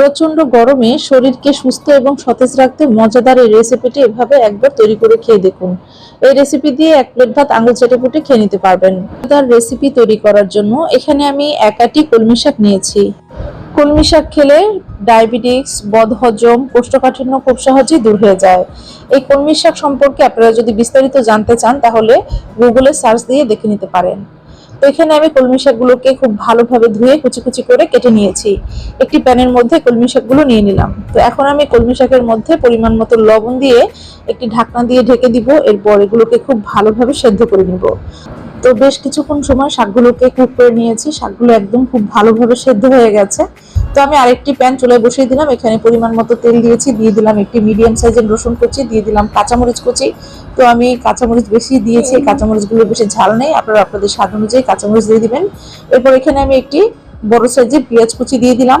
প্রচণ্ড গরমে শরীরকে সুস্থ এবং সতেজ রাখতে মজাদার এই রেসিপিটি এভাবে একবার তৈরি করে খেয়ে দেখুন। এই রেসিপি দিয়ে এক প্লেট ভাত আঙুল চেটে পুটে খেয়ে নিতে পারবেন। মজাদার রেসিপি তৈরি করার জন্য এখানে আমি একাটি কলমি শাক নিয়েছি। কলমি শাক খেলে ডায়াবেটিক্স বদহজম, কোষ্ঠকাঠিন্য খুব সহজেই দূর হয়ে যায়। এই কলমি শাক সম্পর্কে আপনারা যদি বিস্তারিত জানতে চান, তাহলে গুগলে সার্চ দিয়ে দেখে নিতে পারেন। তো এখানে আমি কলমি শাকগুলোকে খুব ভালোভাবে ধুয়ে কুচি কুচি করে কেটে নিয়েছি। একটি প্যানের মধ্যে কলমি শাকগুলো নিয়ে নিলাম। তো এখন আমি কলমি শাকের মধ্যে পরিমাণ মতো লবণ দিয়ে একটি ঢাকনা দিয়ে ঢেকে দিব। এরপর এগুলোকে খুব ভালোভাবে সেদ্ধ করে নিব। তো বেশ কিছুক্ষণ সময় শাকগুলোকে কুক করে নিয়েছি। শাকগুলো একদম খুব ভালোভাবে সেদ্ধ হয়ে গেছে। তো আমি আরেকটি প্যান চুলায় বসিয়ে দিলাম। এখানে পরিমাণ মতো তেল দিয়েছি। দিয়ে দিলাম একটি মিডিয়াম সাইজের রসুন কুচি। দিয়ে দিলাম কাঁচামরিচ কুচি। তো আমি কাঁচামরিচ বেশি দিয়েছি কাঁচামরিচগুলো বেশি ঝাল নেই। আপনারা আপনাদের স্বাদ অনুযায়ী কাঁচামরিচ দিয়ে দিবেন। এরপর এখানে আমি একটি বড় সাইজের পেঁয়াজ কুচি দিয়ে দিলাম।